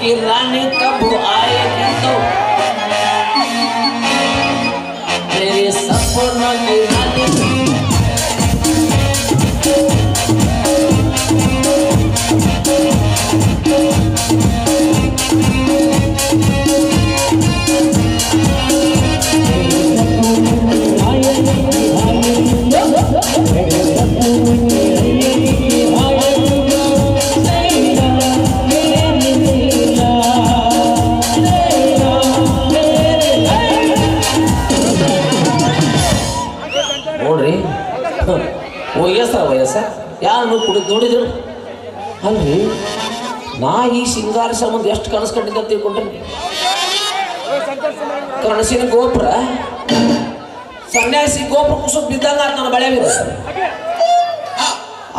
की रानी कब आएगी तो? तेरे सपनों की ವಯಸ್ಸ ಯಾರು ಕುಡಿದು ನೋಡಿದ್ರು? ಅಲ್ರಿ? ನಾ ಈ ಸಿಂಗಾರ ಸಂಬಂಧ ಎಷ್ಟು ಕನಸು ಕಂಡಿದ್ದೆ ತಿಳ್ಕೊಂಡ್ರೆ. ಕನಸಿನ ಗೋಪುರ. ಸನ್ಯಾಸಿ ಗೋಪುರ ಕುಸು ಬಿದ್ದಂಗ ನನ್ನ ಬಳೆ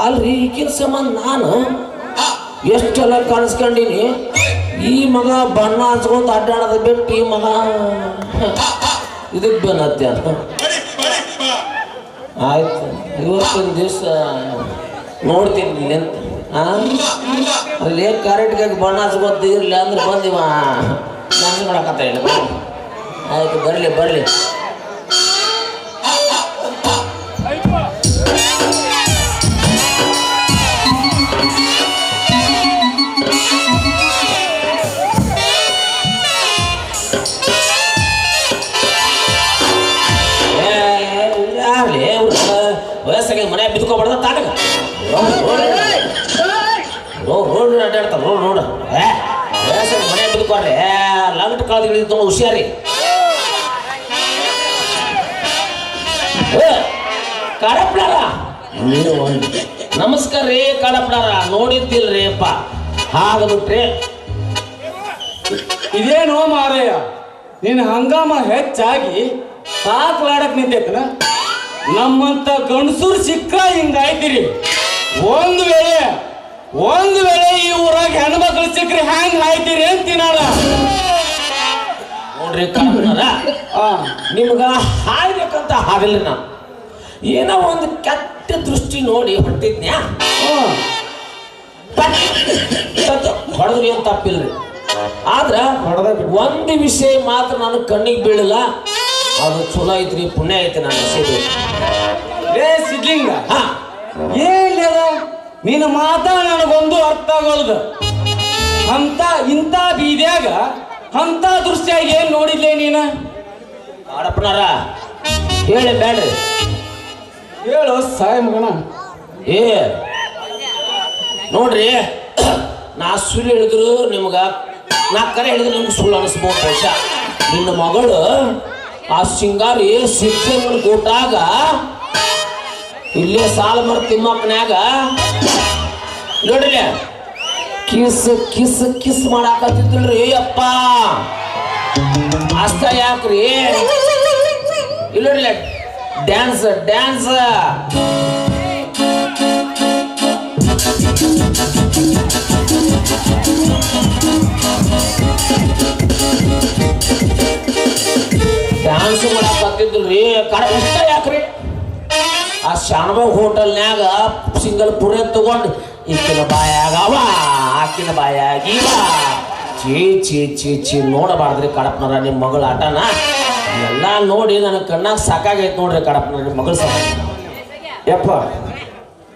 ಅಲ್ರಿ ಈಗಿನ ಸಂಬಂಧ ನಾನು. ಎಷ್ಟೆಲ್ಲ ಕನಸ್ಕೊಂಡಿನಿ ಈ ಮಗ ಬಣ್ಣ ಹಚ್ಕೊಂತ ಅಡ್ಡಾಡೋದು ಬಿಟ್ಟು ಈ ಮಗ. ಇದಕ್ಕೆ ಬೆನ್ನತ್ತೆ ಅಂತ. ಆಯ್ತು. ಇವತ್ತಿನ ದಿವಸ ನೋಡ್ತೀನಿ ಆ? ಅಲ್ಲಿ ಕರೆಕ್ಟ್ಗಾಗಿ ಬಣ್ಣ ಹಚ್ಕೊತ ಅಂದ್ರೆ ಬಂದಿವ ನಾನು ನೋಡಕತ್ತ ಇಲ್ಲ ಆಯ್ತು, ಬರಲಿ ಬರಲಿ. ರೋಡ್ ರೋಡ್ ಅಡ್ಡಾಡ್ತಾರೆ ರೋಡ್ ರೋಡ್. ಏ ವಯಸ್ಸಾಗಿ ಮನೆ ಬಿದ್ಕೋರ್ರಿ ಏ ಲಂಗಟ್ ಕಳೆದು ಹಿಡಿದು ಹುಷಾರಿ. ಕಾಡಪ್ಡಾರ ನಮಸ್ಕಾರ ರೀ ಕಾಡಪ್ಲಾರ ನೋಡಿದ್ದಿಲ್ರಿ ಅಪ್ಪ. ಹಾಗಬಿಟ್ರಿ ಇದೇನೋ ಮಾರಯ್ಯ ನಿನ್ನ ಹಂಗಾಮ ಹೆಚ್ಚಾಗಿ ಸಾಕ್ಲಾಡಕ್ ನಿಂತೈತನ? ನಮ್ಮಂತ ಗಂಡಸೂರು ಸಿಕ್ಕ ಹಿಂಗಾಯ್ತಿರಿ. ಒಂದು ವೇಳೆ ಒಂದು ವೇಳೆ ಈ ಊರಾಗ ಹೆಣ್ಮಕ್ಳು ಸಿಕ್ಕ್ರಿ ಹ್ಯಾಂಗ್ ಹಾಯ್ತೀರಿ ಅಂತ ತಿನ್ನಾಳ ನೋಡ್ರಿ ನಿಮ್ಗ ಹಾಯ್ಬೇಕಂತ ಹಾಡಿಲ್ಲ ನಾನು. ಏನೋ ಒಂದು ಕೆಟ್ಟ ದೃಷ್ಟಿ ನೋಡಿ ಹೊಟ್ಟಿದ್ನ್ಯಾ ಹೊಡೆದ್ರಿ ಅಂತ ತಪ್ಪಿಲ್ರಿ. ಆದ್ರ ಹೊಡೆದ ಒಂದ್ ವಿಷಯ ಮಾತ್ರ ನಾನು ಕಣ್ಣಿಗೆ ಬೀಳಲ್ಲ ಅದು ಚಲೋ ಐತ್ರಿ ಪುಣ್ಯ ಐತಿ ನಾನು ವಿಷಯ ಲೇ ಸಿದ್ಲಿಂಗ. ಹಾ. ಏನಿಲ್ಲ ನಿನ್ನ ಮಾತ ನನಗೊಂದು ಅರ್ಥ ಆಗೋಲ್ದು. ಅಂತ ಇಂಥ ಬೀದ್ಯಾಗ ಅಂತ ದೃಶ್ಯ ಏನ್ ನೋಡಿದ್ಲೇ ನೀನ? ಆಡಪ್ಪನಾರ ಹೇಳಿ ಬೇಡ್ರಿ ಹೇಳು ಸಾಯ ಮಗಣ ಏ ನೋಡ್ರಿ ನಾ ಸುಳ್ಳು ಹೇಳಿದ್ರು ನಿಮ್ಗ ನಾ ಕರೆ ಹೇಳಿದ್ರು ನಿಮ್ಗೆ ಸುಳ್ಳು ಅನಿಸ್ಬೋದು ಬಹುಶಃ. ನಿನ್ನ ಮಗಳು ಆ ಸಿಂಗಾರಿ ಸಿದ್ದಮ್ಮನ ಕೂಟಾಗ ಇಲ್ಲೇ ಸಾಲ ಮರ ತಿಮ್ಮಪ್ಪನ್ಯಾಗ. ನೋಡ್ರಿ, ಕಿಸ್ ಕಿಸ್ ಕಿಸ್ ಮಾಡಾಕತ್ತಿದ್ರಿ ಅಪ್ಪ. ಅಷ್ಟ ಯಾಕ್ರಿ? ಇಲ್ಲ ಡ್ಯಾನ್ಸ್ ಡ್ಯಾನ್ಸ್. ಡ್ಯಾನ್ಸ್ ಮಾಡಾಕತ್ತಿದ್ರಿ ಕಡ ಆ ಹೋಟೆಲ್ನ್ಯಾಗ ಸಿಂಗಲ್ ಪುರೇ ತಗೊಂಡು ಈಕಿನ ಬಾಯಾಗವ, ಆಕಿನ ಬಾಯಾಗಿವ. ಚೀ ಚೀ ಚೀ ಚೀ ನೋಡಬಾರ್ದ್ರಿ ಕಡಪ್ನರ ನಿಮ್ಮ ಮಗಳ ಆಟನ. ಎಲ್ಲ ನೋಡಿ ನನ್ನ ಕಣ್ಣಾಗ ಸಾಕಾಗೈತೆ ನೋಡ್ರಿ ಕಡಪ್ನ ನಿಮ್ಮ ಮಗಳ ಸಾಕ. ಯಪ್ಪ,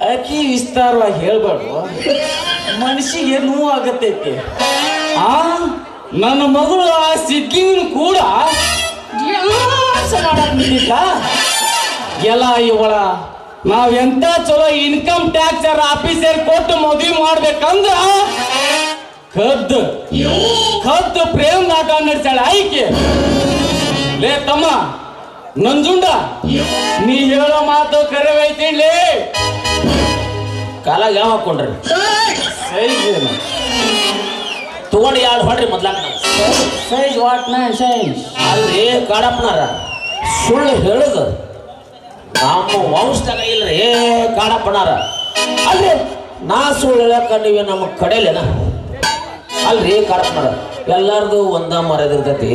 ಅಕಿ ವಿಸ್ತಾರವಾಗಿ ಹೇಳ್ಬಾರ್ದು ಮನಸ್ಸಿಗೆ ನೋವು ಆಗತ್ತೈತಿ ಆ, ನನ್ನ ಮಗಳು ಆ ಸಿದ್ಲಿಂಗ್ ಕೂಡ ಎಲ್ಲ ಇವಳ ನಾವೆಂತ ಚಲೋ ಇನ್ಕಮ್ ಟ್ಯಾಕ್ಸ್ ಆಫೀಸರ್ ಕೊಟ್ಟು ಮದುವೆ ಮಾಡ್ಬೇಕಂದ್ರ ಕದ್ದು ಕದ್ದು ಪ್ರೇಮ್ ನಾಟ ನಡೆಸಾಳ ಆಯ್ಕೆ. ಲೇ ತಮ್ಮ ನಂಜುಂಡ ನೀ ಹೇಳೋ ಮಾತು ಕರೆವೈತಿಲೇ ಕಾಲ ಯಾವ ಹಾಕೊಂಡ್ರಿ? ಸೈಜ್ ತಗೊಂಡು ಎರಡು ಹೊಡ್ರಿ ಮೊದ್ಲಾಕ ಸೈಜ್ ವಾಟ್ ಮ್ಯಾನ್ ಸೈಜ್? ಅಲ್ರಿ ಕಾಡಪ್ಪನಾರ. ಸುಳ್ಳು ಹೇಳುದು. ನಮ್ಮ ವಂಶದಾಗ ಇಲ್ರಿ ಕಾಡಪ್ಪನಾರ. ಅಲ್ರಿ, ನಾ ಸುಳ್ಳು ನಮ್ಮ ಕಡೆಲೇನ ಅಲ್ರಿ, ಕಾಡಪ್ಪನಾರ, ಎಲ್ಲಾರ್ದು ಒಂದ ಮರದಿರ್ತೈತಿ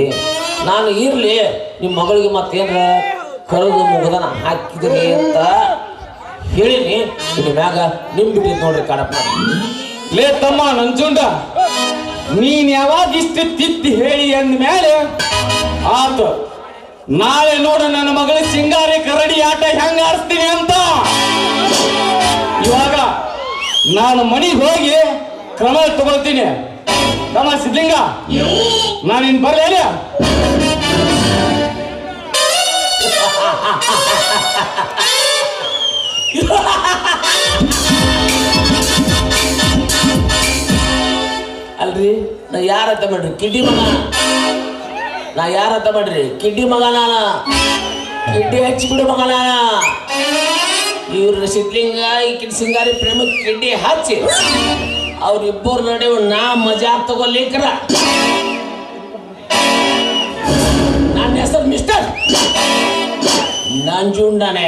ನಾನು ಇರ್ಲಿ ನಿಮ್ಮ ಮಗಳಿಗೆ ಮತ್ತೇನ್ರ ಕರೆದು ಮುಗದನ ಹಾಕಿದ್ರಿ ಅಂತ ಹೇಳಿನಿ. ನಿಮ್ಮ ಮ್ಯಾಗ ನಿಮ್ ಬಿಟ್ಟಿದ್ ನೋಡ್ರಿ ಕಾಡಪ್ಪನಾರ. ಲೇ ತಮ್ಮ ನಂಜುಂಡ, ನೀನ್ ಯಾವಾಗ ಇಷ್ಟು ತಿತ್ತಿ ಹೇಳಿ ಅಂದ್ಮೇಲೆ ಆತು ನಾಳೆ ನೋಡು ನನ್ನ ಮಗಳ ಸಿಂಗಾರಿ ಕರಡಿ ಆಟ ಹೆಂಗ ಆಡಿಸ್ತೀನಿ ಅಂತ. ಇವಾಗ ನಾನು ಮನೆಗೆ ಹೋಗಿ ಕ್ರಮ ತಗೊಳ್ತೀನಿ. ಕ್ರಮ ಸಿದ್ಲಿಂಗ ನಾನಿನ್ ಬರ್ಲಿ ಅಲ್ರಿ, ನಾ ಯಾರತ್ತ ಮಾಡ್ರಿ? ಕಿಡಿ ಮಗ ನಾ ಯಾರತ್ತ ಮಾಡ್ರಿ? ಕಿಡ್ಡಿ ಮಗ ನಾನ. ಕಿಡ್ಡಿ ಹಚ್ಚಿ ಬಿಡು ಮಗ ನಾನ. ಇವ್ರ ಸಿದ್ಲಿಂಗ ಈ ಸಿಂಗಾರಿ ಪ್ರೇಮ ಕಿಡ್ಡಿ ಹಚ್ಚಿ. ಅವ್ರಿಬ್ಬರ ನಡುವೆ ನಾ ಮಜಾ ತಗೊಲಿಕ್ರ ನನ್ನ ಹೆಸರು ಮಿಸ್ಟರ್. ನಂಜುಂಡನೆ